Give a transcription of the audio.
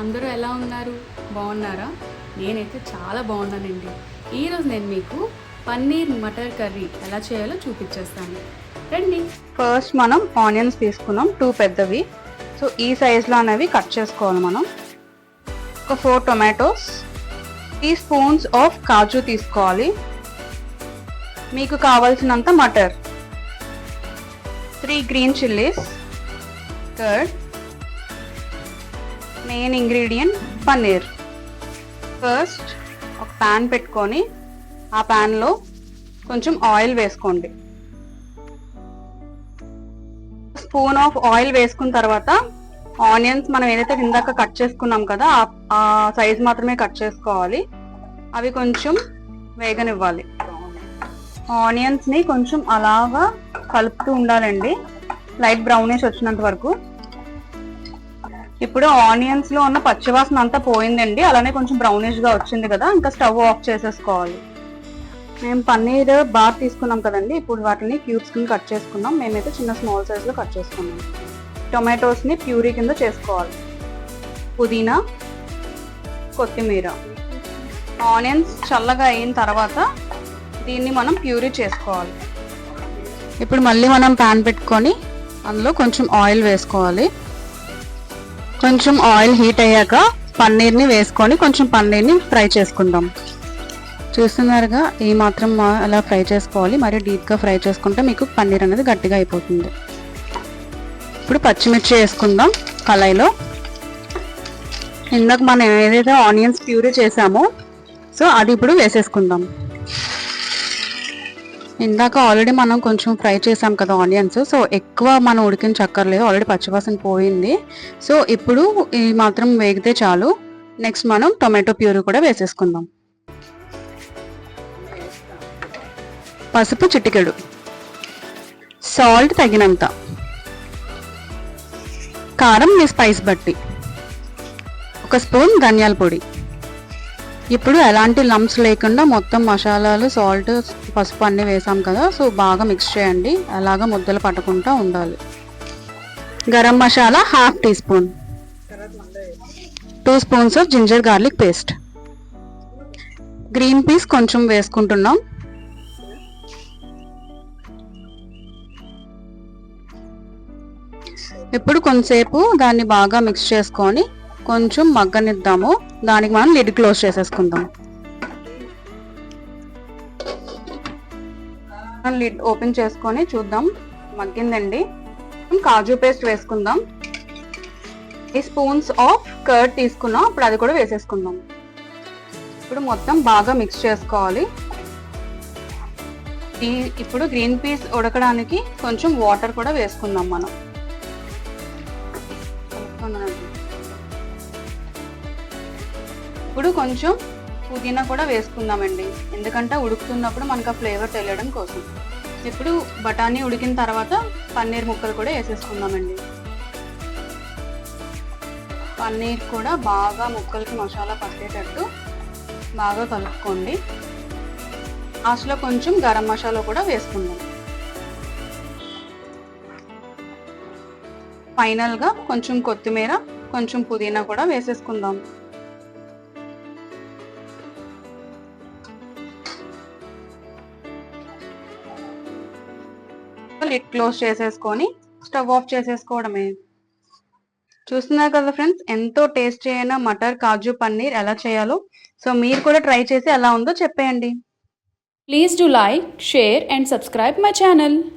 అందరూ ఎలా ఉన్నారు? బాగున్నారా? నేనైతే చాలా బాగున్నానండి. ఈరోజు నేను మీకు పన్నీర్ మటర్ కర్రీ ఎలా చేయాలో చూపించేస్తాను. రండి. ఫస్ట్ మనం ఆనియన్స్ తీసుకున్నాం టూ పెద్దవి. సో ఈ సైజులో అనేవి కట్ చేసుకోవాలి మనం. ఒక four tomatoes tea spoons of kaju తీసుకోవాలి. మీకు కావాల్సినంత matar three green chillies curd main ingredient paneer first ఒక ప్యాన్ పెట్టుకొని ఆ ప్యాన్లో కొంచెం ఆయిల్ వేసుకోండి. స్పూన్ ఆఫ్ ఆయిల్ వేసుకున్న తర్వాత ఆనియన్స్ మనం ఏదైతే ఇందాక కట్ చేసుకున్నాం కదా ఆ- సైజ్ మాత్రమే కట్ చేసుకోవాలి. అవి కొంచెం వేగనివ్వాలి. ఆనియన్స్ని కొంచెం అలాగా కలుపుతూ ఉండాలండి. లైట్ బ్రౌనిష్ వచ్చినంత వరకు. ఇప్పుడు ఆనియన్స్లో ఉన్న పచ్చివాసన అంతా పోయిందండి. అలానే కొంచెం బ్రౌనిష్గా వచ్చింది కదా ఇంకా స్టవ్ ఆఫ్ చేసేసుకోవాలి. మేము పన్నీర్ బార్ తీసుకున్నాం కదండి. ఇప్పుడు వాటిని క్యూబ్స్ కింద కట్ చేసుకున్నాం. మేమైతే చిన్న స్మాల్ సైజ్లో కట్ చేసుకున్నాం. టొమాటోస్ని ప్యూరీ కింద చేసుకోవాలి. పుదీనా కొత్తిమీర. ఆనియన్స్ చల్లగా అయిన తర్వాత దీన్ని మనం ప్యూరీ చేసుకోవాలి. ఇప్పుడు మళ్ళీ మనం ప్యాన్ పెట్టుకొని అందులో కొంచెం ఆయిల్ వేసుకోవాలి. కొంచెం ఆయిల్ హీట్ అయ్యాక పన్నీర్ని వేసుకొని కొంచెం పన్నీర్ని ఫ్రై చేసుకుందాం. చూస్తున్నారుగా ఈ మాత్రం అలా ఫ్రై చేసుకోవాలి. మరి డీప్గా ఫ్రై చేసుకుంటే మీకు పన్నీర్ అనేది గట్టిగా అయిపోతుంది. ఇప్పుడు పచ్చిమిర్చి వేసుకుందాం కళాయిలో. ఇందాక మనం ఏదైతే ఆనియన్స్ ప్యూరీ చేసామో సో అది ఇప్పుడు వేసేసుకుందాం. ఇందాక ఆల్రెడీ మనం కొంచెం ఫ్రై చేసాం కదా ఆనియన్స్ సో ఎక్కువ మనం ఉడికించక్కర్లేదు ఆల్రెడీ పచ్చివాసన పోయింది. సో ఇప్పుడు ఈ మాత్రం వేగితే చాలు. నెక్స్ట్ మనం టొమాటో ప్యూరీ కూడా వేసేసుకుందాం. పసుపు చిటికెడు. సాల్ట్ తగినంత. కారం మీ స్పైస్ బట్టి. ఒక స్పూన్ ధనియాల పొడి. ఇప్పుడు ఎలాంటి లంప్స్ లేకుండా మొత్తం మసాలాలు సాల్ట్ పసుపు అన్నీ వేసాం కదా సో బాగా మిక్స్ చేయండి. అలాగ ముద్దలు పట్టకుండా ఉండాలి. Garam masala half tea spoon two spoons of ginger garlic paste green peas కొంచెం వేసుకుంటున్నాం. ఇప్పుడు కొంతసేపు దాన్ని బాగా మిక్స్ చేసుకొని కొంచెం మగ్గనిద్దాము. దానికి మనం లిడ్ క్లోజ్ చేసేసుకుందాం. లిడ్ ఓపెన్ చేసుకొని చూద్దాం. మగ్గిందండి. కాజు పేస్ట్ వేసుకుందాం. ఈ స్పూన్స్ ఆఫ్ కర్డ్ తీసుకున్నాం. అప్పుడు అది కూడా వేసేసుకుందాం. ఇప్పుడు మొత్తం బాగా మిక్స్ చేసుకోవాలి. ఈ ఇప్పుడు గ్రీన్ పీస్ ఉడకడానికి కొంచెం వాటర్ కూడా వేసుకుందాం మనం. ఇప్పుడు కొంచెం పుదీనా కూడా వేసుకుందామండి. ఎందుకంటే ఉడుకుతున్నప్పుడు మనకు ఆ ఫ్లేవర్ తెలియడం కోసం. ఇప్పుడు బఠానీ ఉడికిన తర్వాత పన్నీర్ ముక్కలు కూడా వేసేసుకుందామండి. పన్నీర్ కూడా బాగా ముక్కలకి మసాలా పట్టేటట్టు బాగా కలుపుకోండి. లాస్ట్లో కొంచెం గరం మసాలా కూడా వేసుకుందాం. ఫైనల్గా కొంచెం కొత్తిమీర కొంచెం పుదీనా కూడా వేసేసుకుందాం. లిడ్ క్లోజ్ చేసేసుకొని స్టవ్ ఆఫ్ చేసేసుకోవడమే. చూస్తున్నారు కదా ఫ్రెండ్స్ ఎంతో టేస్టీ అయిన మటర్ కాజు పన్నీర్ ఎలా చేయాలో? సో మీరు కూడా ట్రై చేసి ఎలా ఉందో చెప్పేయండి. Please do like share and subscribe my channel